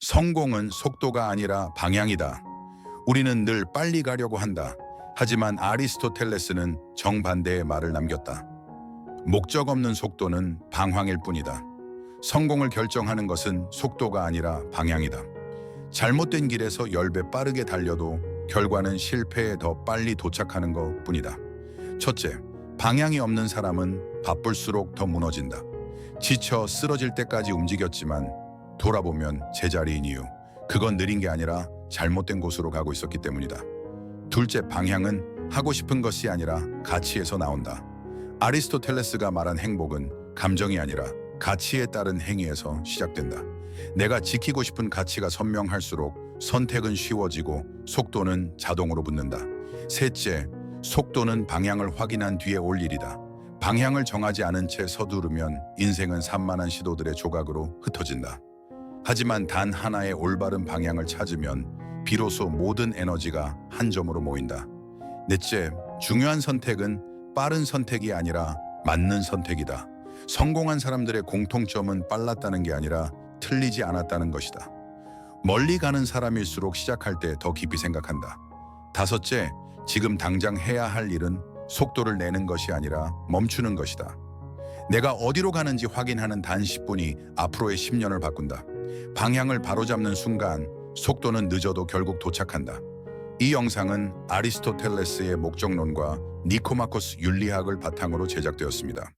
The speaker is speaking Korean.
성공은 속도가 아니라 방향이다. 우리는 늘 빨리 가려고 한다. 하지만 아리스토텔레스는 정반대의 말을 남겼다. 목적 없는 속도는 방황일 뿐이다. 성공을 결정하는 것은 속도가 아니라 방향이다. 잘못된 길에서 10배 빠르게 달려도 결과는 실패에 더 빨리 도착하는 것 뿐이다. 첫째, 방향이 없는 사람은 바쁠수록 더 무너진다. 지쳐 쓰러질 때까지 움직였지만 돌아보면 제자리인 이유. 그건 느린 게 아니라 잘못된 곳으로 가고 있었기 때문이다. 둘째, 방향은 하고 싶은 것이 아니라 가치에서 나온다. 아리스토텔레스가 말한 행복은 감정이 아니라 가치에 따른 행위에서 시작된다. 내가 지키고 싶은 가치가 선명할수록 선택은 쉬워지고 속도는 자동으로 붙는다. 셋째, 속도는 방향을 확인한 뒤에 올 일이다. 방향을 정하지 않은 채 서두르면 인생은 산만한 시도들의 조각으로 흩어진다. 하지만 단 하나의 올바른 방향을 찾으면 비로소 모든 에너지가 한 점으로 모인다. 넷째, 중요한 선택은 빠른 선택이 아니라 맞는 선택이다. 성공한 사람들의 공통점은 빨랐다는 게 아니라 틀리지 않았다는 것이다. 멀리 가는 사람일수록 시작할 때 더 깊이 생각한다. 다섯째, 지금 당장 해야 할 일은 속도를 내는 것이 아니라 멈추는 것이다. 내가 어디로 가는지 확인하는 단 10분이 앞으로의 10년을 바꾼다. 방향을 바로잡는 순간 속도는 늦어도 결국 도착한다. 이 영상은 아리스토텔레스의 목적론과 니코마코스 윤리학을 바탕으로 제작되었습니다.